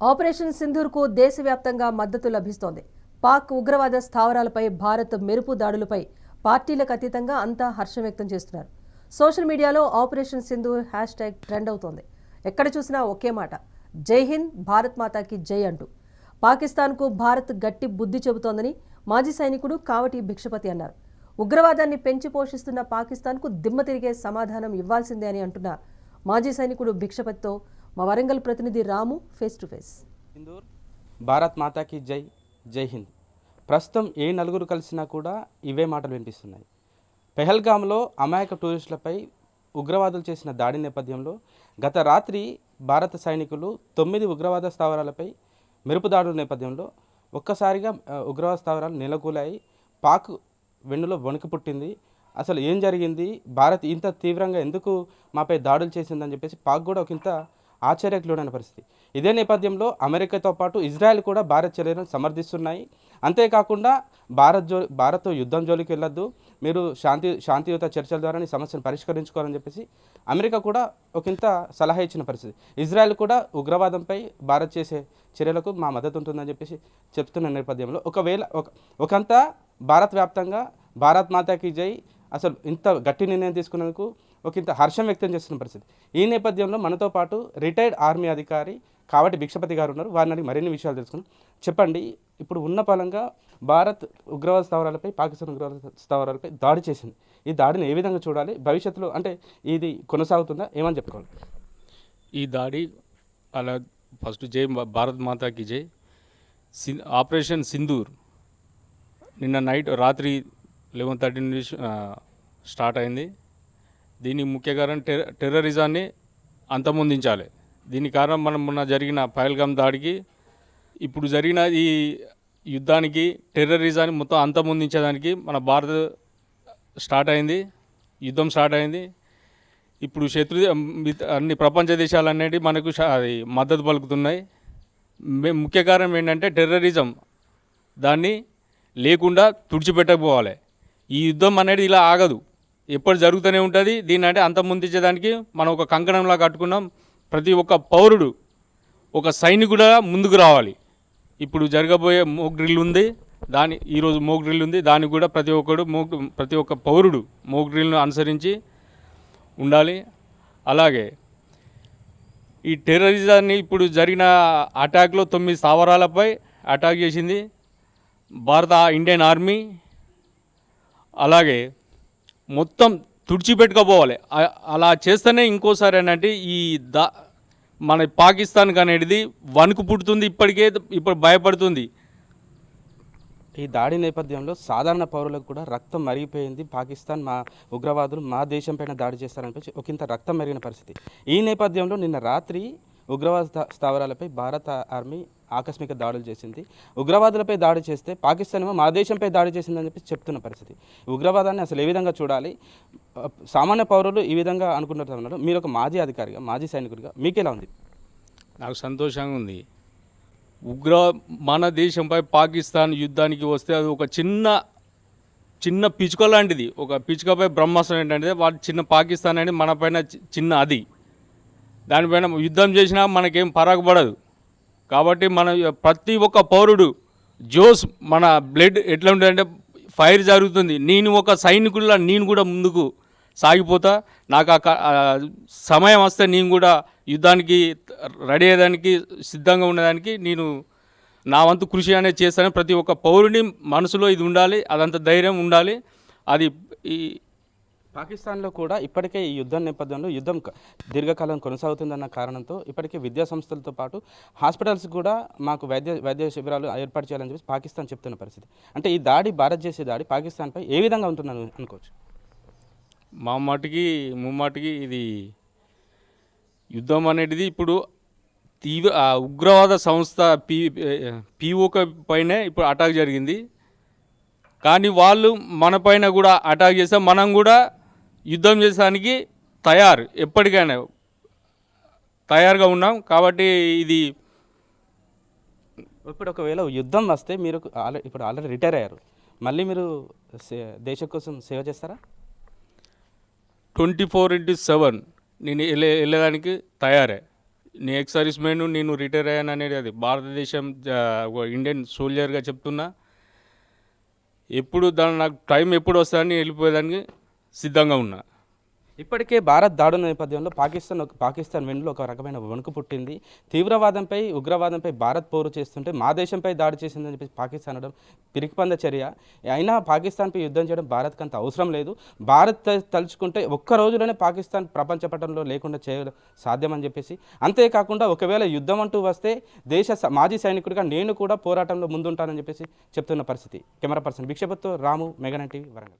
Operation సింధూర్కు దేశవ్యాప్తంగా మద్దతు లభిస్తోంది. పాక్ ఉగ్రవాద స్థావరాలపై భారత్ మెరుపు దాడులపై పార్టీలకు అతీతంగా అంతా హర్షం వ్యక్తం చేస్తున్నారు. సోషల్ మీడియాలో operation Sindoor hashtag trend అవుతోంది. ఎక్కడ చూసినా ఒకే మాట జై హింద్ భారత్ మాతాకి జై అంటూ. పాకిస్తాన్కు భారత్ గట్టి బుద్ధి చెబుతోందని మాజీ సైనికుడు కావటి భిక్షపతి అన్నారు. ఉగ్రవాదాన్ని పెంచి పోషిస్తున్న పాకిస్తాన్కు దిమ్మ తిరిగే సమాధానం ఇవ్వాల్సిందే అని అంటున్న మాజీ సైనికుడు భిక్షపతితో మా వరంగల్ ప్రతినిధి Ramu face to face Indur. Bharat మాతాకి జై జై హింద్. ప్రస్తుతం ఏ నలుగురు కలిసినా కూడా ఇవే మాటలు వినిపిస్తున్నాయి. పెహల్గాంలో అమాయక టూరిస్టులపై ఉగ్రవాదులు చేసిన దాడి నేపథ్యంలో గత రాత్రి భారత సైనికులు తొమ్మిది ఉగ్రవాద స్థావరాలపై మెరుపు దాడుల నేపథ్యంలో ఒక్కసారిగా ఉగ్రవాద స్థావరాలు నెలకూలాయి. పాక్ వెన్నులో వణుకు పుట్టింది. అసలు ఏం జరిగింది? భారత్ ఇంత తీవ్రంగా ఎందుకు మాపై దాడులు చేసిందని చెప్పేసి పాక్ కూడా ఒక ఇంత ఆశ్చర్యకు లోనైన పరిస్థితి. ఇదే నేపథ్యంలో అమెరికాతో పాటు ఇజ్రాయెల్ కూడా భారత్ చర్యలను సమర్థిస్తున్నాయి. అంతేకాకుండా భారత్ జో భారత్తో యుద్ధం జోలికి వెళ్ళొద్దు. మీరు శాంతి శాంతియుత చర్చల ద్వారా ఈ సమస్యను పరిష్కరించుకోవాలని చెప్పేసి అమెరికా కూడా ఒకంత సలహా ఇచ్చిన పరిస్థితి. ఇజ్రాయెల్ కూడా ఉగ్రవాదంపై భారత్ చేసే చర్యలకు మా మద్దతు ఉంటుందని చెప్పేసి చెప్తున్న నేపథ్యంలో ఒకవేళ ఒక ఒకంత భారత్ వ్యాప్తంగా భారత్ మాతాకి జై అసలు ఇంత గట్టి నిర్ణయం తీసుకున్నందుకు ఒక ఇంత హర్షం వ్యక్తం చేస్తున్న పరిస్థితి. ఈ నేపథ్యంలో మనతో పాటు రిటైర్డ్ ఆర్మీ అధికారి కాబట్టి భిక్షపతి గారు ఉన్నారు. వారిని అడిగి మరిన్ని విషయాలు తెలుసుకున్నాం చెప్పండి ఇప్పుడు ఉన్న పలంగా భారత్ ఉగ్రవాద స్థావరాలపై పాకిస్తాన్ ఉగ్రవాద స్థావరాలపై దాడి చేసింది. ఈ దాడిని ఏ విధంగా చూడాలి? భవిష్యత్తులో అంటే ఇది కొనసాగుతుందా? ఏమని చెప్పుకోవాలి? ఈ దాడి అలా ఫస్ట్ జై భారత్ మాతాకి జై. సిన్ ఆపరేషన్ సింధూర్ నిన్న నైట్ రాత్రి లెవెన్ థర్టీ నుంచి స్టార్ట్ అయింది. దీని ముఖ్య కారణం టెర టెర్రరిజాన్ని అంతమొందించాలి. దీని కారణం మనం మొన్న జరిగిన పైల్గామ్ దాడికి ఇప్పుడు జరిగిన ఈ యుద్ధానికి టెర్రరిజాన్ని మొత్తం అంతమొందించడానికి మన భారత స్టార్ట్ అయింది యుద్ధం స్టార్ట్ అయింది. ఇప్పుడు శత్రు అన్ని ప్రపంచ దేశాలు అనేవి మనకు అది మద్దతు పలుకుతున్నాయి. మే ముఖ్య కారణం ఏంటంటే టెర్రరిజం దాన్ని లేకుండా తుడిచిపెట్టకపోవాలి. ఈ యుద్ధం అనేది ఇలా ఆగదు. ఎప్పుడు జరుగుతూనే ఉంటుంది. దీన్ని అంటే అంతమొందించేదానికి మనం ఒక కంకణంలా కట్టుకున్నాం. ప్రతి ఒక్క పౌరుడు ఒక సైనికుడుగా ముందుకు రావాలి. ఇప్పుడు జరగబోయే మోక్ డ్రిల్ ఉంది. దాని ఈరోజు మోక్ డ్రిల్ ఉంది. దానికి కూడా ప్రతి ఒక్కడు మోక్ ప్రతి ఒక్క పౌరుడు మోక్ డ్రిల్ను అనుసరించి ఉండాలి. అలాగే ఈ టెర్రరిజాన్ని ఇప్పుడు జరిగిన అటాక్లో తొమ్మిది స్థావరాలపై అటాక్ చేసింది. భారత ఇండియన్ ఆర్మీ అలాగే మొత్తం తుడిచిపెట్టుకోపోవాలి. అలా చేస్తేనే ఇంకోసారి ఏంటంటే ఈ దా మన పాకిస్తాన్కి అనేది వణుకు పుడుతుంది ఇప్పటికే ఇప్పుడు భయపడుతుంది. ఈ దాడి నేపథ్యంలో సాధారణ పౌరులకు కూడా రక్తం మరిగిపోయింది. పాకిస్తాన్ మా ఉగ్రవాదులు మా దేశం పైన దాడి చేస్తారనిపించి ఒకంత రక్తం మరిగిన పరిస్థితి. ఈ నేపథ్యంలో నిన్న రాత్రి ఉగ్రవాద స్థావరాలపై భారత ఆర్మీ ఆకస్మిక దాడులు చేసింది. ఉగ్రవాదులపై దాడి చేస్తే పాకిస్తాన్ ఏమో మా దేశంపై దాడి చేసిందని చెప్పి చెప్తున్న పరిస్థితి. ఉగ్రవాదాన్ని అసలు ఏ విధంగా చూడాలి? సామాన్య పౌరులు ఈ విధంగా అనుకుంటున్నారు మీరు ఒక మాజీ అధికారిగా మాజీ సైనికుడిగా మీకెలా ఉంది? నాకు సంతోషంగా ఉంది. ఉగ్ర మన దేశంపై పాకిస్తాన్ యుద్ధానికి వస్తే అది ఒక చిన్న చిన్న పిచుక లాంటిది. ఒక పిచుకపై బ్రహ్మాస్త్రం ఏంటంటే వాటి చిన్న పాకిస్తాన్ అనేది మన పైన చి- చిన్న అది. దానిపైన యుద్ధం చేసినా మనకేం పరాకుపడదు కాబట్టి మన ప్రతి ఒక్క పౌరుడు జోస్ మన బ్లడ్ ఎట్లా ఉంటుందంటే ఫైర్ జరుగుతుంది. నేను ఒక సైనికుడిలా నేను కూడా ముందుకు సాగిపోతా. నాకు ఆ క- సమయం వస్తే నేను కూడా యుద్ధానికి రెడీ అయ్యేదానికి సిద్ధంగా ఉండడానికి నేను నా వంతు కృషి అనేది చేస్తాను. ప్రతి ఒక్క పౌరుని మనసులో ఇది ఉండాలి అదంత ధైర్యం ఉండాలి. అది ఈ పాకిస్తాన్లో కూడా ఇప్పటికే ఈ యుద్ధం నేపథ్యంలో యుద్ధం దీర్ఘకాలం కొనసాగుతుందన్న కారణంతో ఇప్పటికే విద్యా సంస్థలతో పాటు హాస్పిటల్స్ కూడా మాకు వైద్య వైద్య శిబిరాలు ఏర్పాటు చేయాలని చెప్పి పాకిస్తాన్ చెప్తున్న పరిస్థితి. అంటే ఈ దాడి భారత్ చేసే దాడి పాకిస్తాన్పై ఏ విధంగా ఉంటుందని అనుకోవచ్చు? మా మాటికి ముమ్మాటికి ఇది యుద్ధం అనేది ఇప్పుడు తీవ్ర ఉగ్రవాద సంస్థ పి పిఓక పైనే ఇప్పుడు అటాక్ జరిగింది. కానీ వాళ్ళు మన పైన కూడా అటాక్ చేస్తే మనం కూడా యుద్ధం చేసడానికి తయారు ఎప్పటికైనా తయారుగా ఉన్నాం. కాబట్టి ఇది ఇప్పుడు ఒకవేళ యుద్ధం వస్తే మీరు ఆల్రెడీ ఇప్పుడు ఆల్రెడీ రిటైర్ అయ్యారు. మళ్ళీ మీరు దేశం కోసం సేవ చేస్తారా? ట్వంటీ ఫోర్ ఇంటూ సెవెన్ నేను వెళ్ళే వెళ్ళడానికి తయారే. నేను ఎక్స్ సర్వీస్ మ్యాన్ నేను రిటైర్ అయ్యాను అనేది అది. భారతదేశం ఇండియన్ సోల్జర్గా చెప్తున్నా. ఎప్పుడు దాని నాకు టైం ఎప్పుడు వస్తుందని వెళ్ళిపోయేదానికి సిద్ధంగా ఉన్నా. ఇప్పటికే భారత్ దాడుల నేపథ్యంలో పాకిస్తాన్ ఒక పాకిస్తాన్ వెన్నులో ఒక రకమైన వణుకు పుట్టింది. తీవ్రవాదంపై ఉగ్రవాదంపై భారత్ పోరు చేస్తుంటే మా దేశంపై దాడి చేసిందని చెప్పి పాకిస్తాన్ అనడం పిరికిపంద చర్య. అయినా పాకిస్తాన్పై యుద్ధం చేయడం భారత్కి అంత అవసరం లేదు. భారత్ తలుచుకుంటే ఒక్క రోజులోనే పాకిస్తాన్ ప్రపంచ పటంలో లేకుండా చేయడం సాధ్యమని చెప్పేసి. అంతేకాకుండా ఒకవేళ యుద్ధం అంటూ వస్తే దేశ స- మాజీ సైనికుడిగా నేను కూడా పోరాటంలో ముందుంటానని చెప్పేసి చెప్తున్న పరిస్థితి. కెమెరా పర్సన్ భిక్షపత్తో రాము మెగానన్ టీవీ వరంగల్.